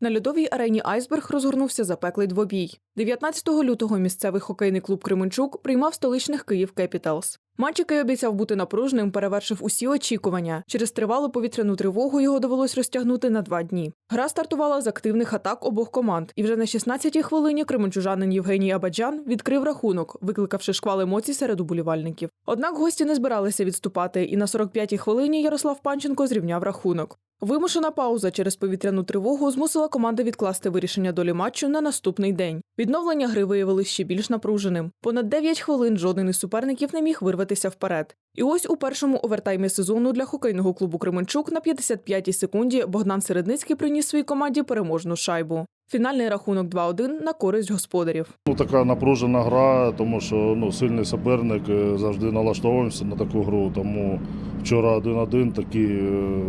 На льодовій арені Айсберг розгорнувся запеклий двобій. 19 лютого місцевий хокейний клуб Кременчук приймав столичних Київ Кепіталс. Матч, який обіцяв бути напружним, перевершив усі очікування. Через тривалу повітряну тривогу його довелось розтягнути на два дні. Гра стартувала з активних атак обох команд, і вже на 16-й хвилині кременчужанин Євгеній Абаджан відкрив рахунок, викликавши шквал емоцій серед уболівальників. Однак гості не збиралися відступати, і на 45-й хвилині Ярослав Панченко зрівняв рахунок. Вимушена пауза через повітряну тривогу змусила команди відкласти вирішення долі матчу на наступний день. Відновлення гри виявилось ще більш напруженим. Понад 9 хвилин жоден із суперників не міг вирватися вперед. І ось у першому овертаймі сезону для хокейного клубу Кременчук на 55-й секунді Богдан Середницький приніс своїй команді переможну шайбу. Фінальний рахунок 2-1 на користь господарів. Ну, така напружена гра, тому що ну, сильний суперник, е, завжди налаштовуємося на таку гру. Тому вчора 1-1, такі, е,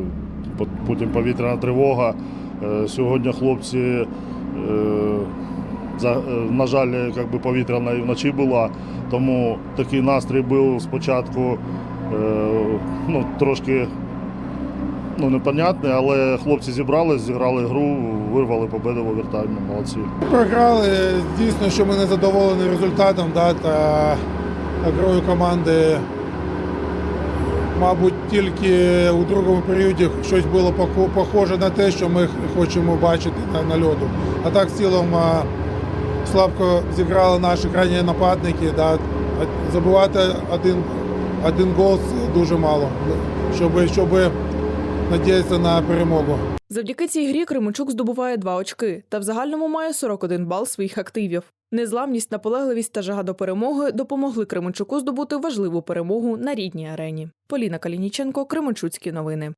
потім повітряна тривога. Е, Сьогодні хлопці, е, е, на жаль, повітряна і вночі була, тому такий настрій був спочатку ну, трошки ну, непонятний, але хлопці зібрались, зіграли гру, вирвали победу в овертаймі. Молодці. Програли. Дійсно, що ми не задоволені результатом да, та грою команди. Мабуть, тільки у другому періоді щось було похо- похоже на те, що ми хочемо бачити на, на льоду. А так в цілому слабко зіграли наші крайні нападники. Да. А Забивати один, один гол дуже мало, щоб, щоб надіятися на перемогу. Завдяки цій грі Кременчук здобуває два очки та в загальному має 41 бал своїх активів. Незламність, наполегливість та жага до перемоги допомогли Кременчуку здобути важливу перемогу на рідній арені. Поліна Калініченко, Кременчуцькі новини.